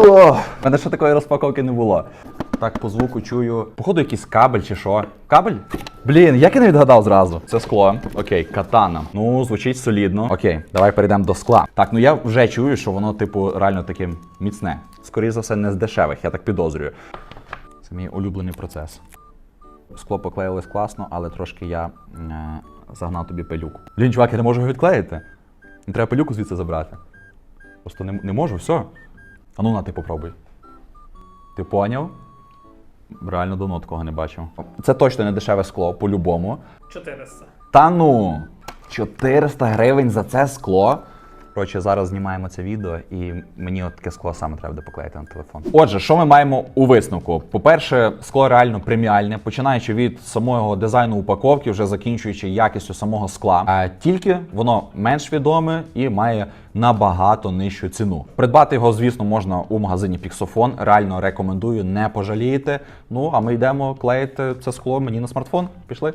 О, мене ще такої розпаковки не було. Так, по звуку чую. Походу, якийсь кабель чи що. Кабель? Блін, як я не відгадав зразу. Це скло. Окей, катана. Ну, звучить солідно. Окей, давай перейдемо до скла. Так, ну я вже чую, що воно, типу, реально таке міцне. Скоріше за все, не з дешевих, я так підозрюю. Це мій улюблений процес. Скло поклеїлось класно, але трошки я е, загнав тобі пилюку. Блін, чувак, я не можу його відклеїти. Не треба пилюку звідси забрати. Просто не, не можу, все. А ну на ти попробуй. Ти поняв? Реально давно такого не бачив. Це точно не дешеве скло, по-любому. 400. Та ну! 400 гривень за це скло. Коротше, зараз знімаємо це відео, і мені от таке скло саме треба буде поклеїти на телефон. Отже, що ми маємо у висновку? По-перше, скло реально преміальне, починаючи від самого дизайну упаковки, вже закінчуючи якістю самого скла. А тільки воно менш відоме і має набагато нижчу ціну. Придбати його, звісно, можна у магазині Pixofon. Реально рекомендую, не пожалієте. Ну а ми йдемо клеїти це скло мені на смартфон. Пішли.